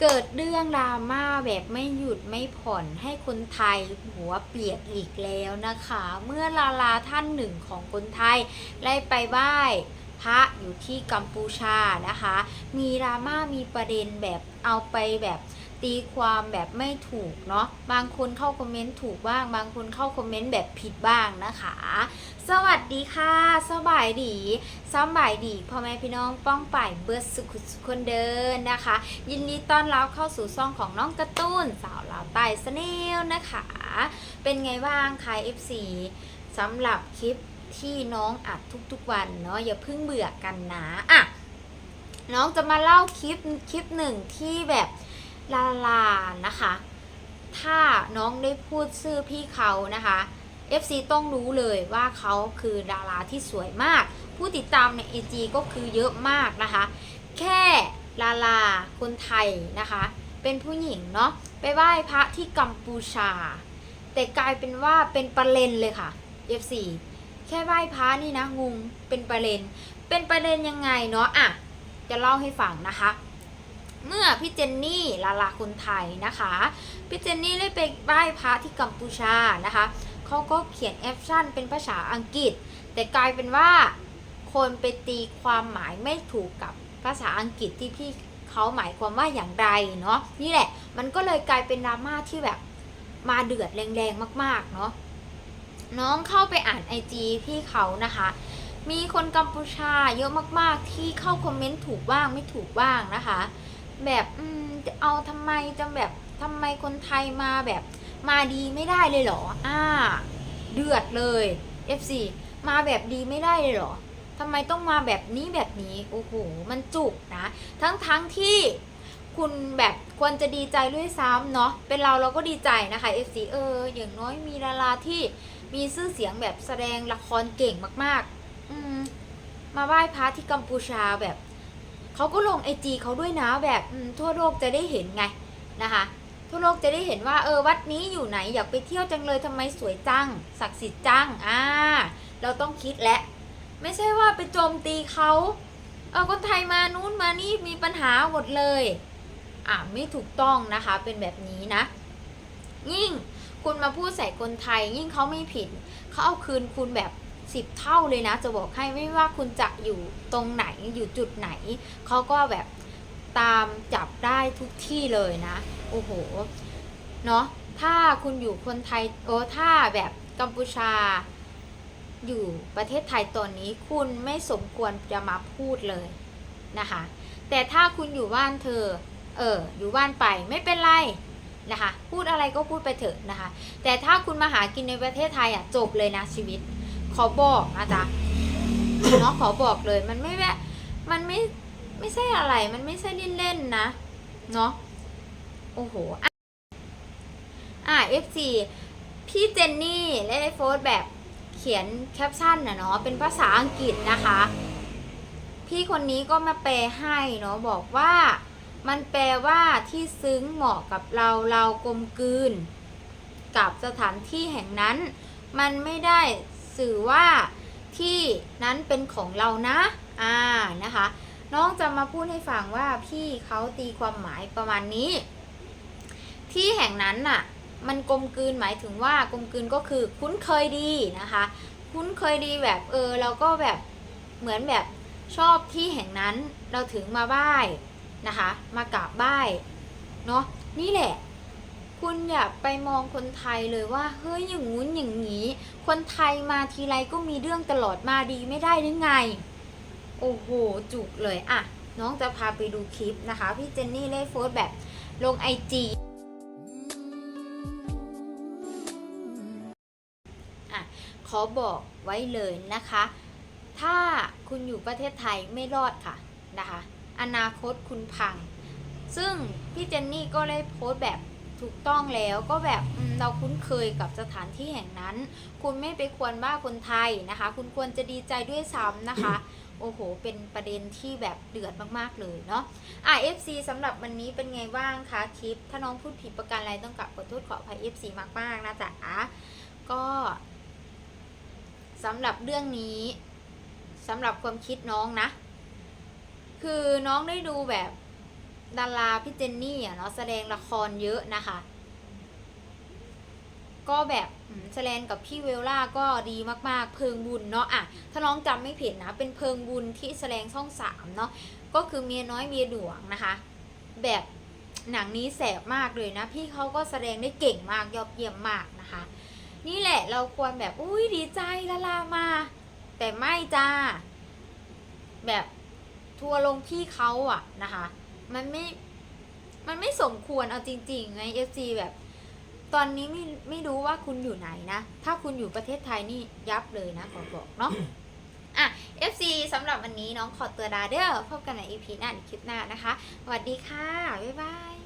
เกิดเรื่องดราม่าแบบไม่หยุดไม่ผ่อนให้คนไทยหัวเปียกอีกแล้วนะคะ เมื่อลาลาท่านหนึ่งของคนไทยได้ไปไหว้พระอยู่ที่กัมพูชานะคะ มีดราม่ามีประเด็นแบบเอาไปแบบ ตีความแบบไม่ถูกเนาะบางคนเข้าคอมเมนต์ถูกบ้าง บางคนเข้าคอมเมนต์แบบผิดบ้างนะคะ สวัสดีค่ะสบายดีสบายดีพ่อแม่พี่น้องป้องป่ายเบิร์ดสุขุสุคนเดินนะคะ ยินดีต้อนรับเข้าสู่ซ่องของน้องกร์ตูนสาวลาวใต้สเนลนะคะ เป็นไงบ้างคะ FC สำหรับคลิปที่น้องอัดทุกๆวันเนาะอย่าเพิ่งเบื่อกันนะอะน้องจะมาเล่าคลิปคลิปหนึ่งที่แบบ ลาลานะคะ ถ้าน้องได้พูดชื่อพี่เขานะคะ FC ต้องรู้เลยว่าเขาคือดาราที่สวยมาก ผู้ติดตามใน AG ก็คือเยอะมากนะคะ แค่ลาลาคนไทยนะคะ เป็นผู้หญิงเนาะไปไหว้พระที่กัมพูชา แต่กลายเป็นว่าเป็นประเด็นเลยค่ะ F4 แค่ไหว้พระนี่นะงงเป็นประเด็นเป็นประเด็นยังไงเนาะอะจะเล่าให้ฟังนะคะ เมื่อพี่เจนนี่ลาลาคนไทยนะคะ พี่เจนนี่ได้ไปไหว้พระที่กัมพูชานะคะเขาก็เขียนแอปชั่นเป็นภาษาอังกฤษ แต่กลายเป็นว่าคนไปตีความหมายไม่ถูกกับภาษาอังกฤษที่พี่เขาหมายความว่าอย่างไรเนาะนี่แหละ มันก็เลยกลายเป็นดราม่าที่แบบมาเดือดแรงๆมากๆเนาะน้องเข้าไปอ่านไอจีพี่เขานะคะ มีคนกัมพูชาเยอะมากๆที่เข้าคอมเมนต์ถูกบ้างไม่ถูกบ้างนะคะ แบบอืมจะเอาทำไมจะแบบทำไมคนไทยมาแบบมาดีไม่ได้เลยเหรอ อ่า เดือดเลย FC มาแบบดีไม่ได้เลยเหรอทำไมต้องมาแบบนี้แบบนี้โอ้โหมันจุกนะ ทั้งทั้งที่คุณแบบควรจะดีใจด้วยซ้ำเนาะเป็นเราเราก็ดีใจนะคะ FC เออ อย่างน้อยมีดาราที่มีชื่อเสียงแบบแสดงละครเก่งมาก ๆ อืมมาไหว้พระที่กัมพูชาแบบ เขาก็ลงไอจีเขาด้วยนะแบบทั่วโลกจะได้เห็นไงนะคะ ทั่วโลกจะได้เห็นว่าเออวัดนี้อยู่ไหนอยากไปเที่ยวจังเลยทำไมสวยจัง ศักดิ์สิทธิ์จังอ่าเราต้องคิดและไม่ใช่ว่าไปโจมตีเขาเออคนไทยมานู้นมานี่มีปัญหาหมดเลยอ่าไม่ถูกต้องนะคะเป็นแบบนี้นะ ยิ่งคุณมาพูดใส่คนไทย ยิ่งเขาไม่ผิดเขาเอาคืนคุณแบบ สิบเท่าเลยนะ จะบอกให้ไม่ว่าคุณจะอยู่ตรงไหนอยู่จุดไหน เขาก็แบบตามจับได้ทุกที่เลยนะ โอ้โห เนาะถ้าคุณอยู่คนไทยโอ้ถ้าแบบกัมพูชา อยู่ประเทศไทยตอนนี้คุณไม่สมควรจะมาพูดเลยนะคะ แต่ถ้าคุณอยู่บ้านเธอ เออ อยู่บ้านไปไม่เป็นไรนะคะ พูดอะไรก็พูดไปเถอะนะคะ แต่ถ้าคุณมาหากินในประเทศไทยอะจบเลยนะชีวิต ขอบอกนะจ๊ะเนาะขอบอกเลย มันไม่แวะมันไม่ไม่ใช่อะไร มันไม่ใช่เล่นๆนะ เนาะโอ้โห อะอะ FC พี่เจนนี่ได้โพสแบบเขียนแคปชั่นนะเนาะ เป็นภาษาอังกฤษนะคะ พี่คนนี้ก็มาแปลให้เนาะ บอกว่ามันแปลว่าที่ซึ้งเหมาะกับเราเรากลมกลืน กับสถานที่แห่งนั้น มันไม่ได้ สื่อว่าที่นั้นเป็นของเรานะ อ่า นะคะ น้องจะมาพูดให้ฟังว่าพี่เขาตีความหมายประมาณนี้ ที่แห่งนั้นน่ะ มันกลมกลืนหมายถึงว่ากลมกลืนก็คือคุ้นเคยดีนะคะ คุ้นเคยดีแบบเออเราก็แบบเหมือนแบบชอบที่แห่งนั้นเราถึงมาไหว้นะคะ มากราบไหว้เนาะนี่แหละ คุณอย่าไปมองคนไทยเลยว่า เฮ้ยอย่างงู้นอย่างนี้ คนไทยมาทีไรก็มีเรื่องตลอดมาดีไม่ได้หรือไง โอ้โห จุกเลยอะน้องจะพาไปดูคลิปนะคะ พี่เจนนี่เล่โฟสแบบลงไอจีอะขอบอกไว้เลยนะคะ ถ้าคุณอยู่ประเทศไทยไม่รอดค่ะนะคะ อนาคตคุณพัง ซึ่งพี่เจนนี่ก็ได้โพสต์แบบ ถูกต้องแล้วก็แบบเราคุ้นเคยกับสถานที่แห่งนั้น คุณไม่ไปควรว่าคนไทยนะคะ คุณควรจะดีใจด้วยซ้ำนะคะ โอ้โห เป็นประเด็นที่แบบเดือดมากๆเลยเนาะอะ FC สำหรับวันนี้เป็นไงบ้างคะคลิป ถ้าน้องพูดผิดประการอะไรต้องกลับขอโทษขออภัย FC มากๆนะจ๊ะก็สำหรับเรื่องนี้สำหรับความคิดน้องนะ คือน้องได้ดูแบบ ดาราพี่เจนนี่อะเนาะแสดงละครเยอะนะคะ ก็แบบแสดงกับพี่เวลล่าก็ดีมากๆ เพิงบุญเนาะอะถ้าน้องจำไม่ผิดนะ เป็นเพิงบุญที่แสดงช่องสามเนาะก็คือเมียน้อยเมียหลวงนะคะ แบบหนังนี้แสบมากเลยนะ พี่เขาก็แสดงได้เก่งมากยอดเยี่ยมมากนะคะ นี่แหละเราควรแบบอุ้ยดีใจดารามา แต่ไม่จ้า แบบทัวร์ลงพี่เขาอะนะคะ มันไม่ มันไม่สมควรเอาจริงๆไงเอฟซีแบบ ตอนนี้ไม่ไม่รู้ว่าคุณอยู่ไหนนะ ถ้าคุณอยู่ประเทศไทยนี่ยับเลยนะขอบอกเนาะอะ FC สำหรับวันนี้น้องขอตัวลาเด้อพบกันใน EP หน้าในคลิปหน้านะคะสวัสดีค่ะ บ๊ายบาย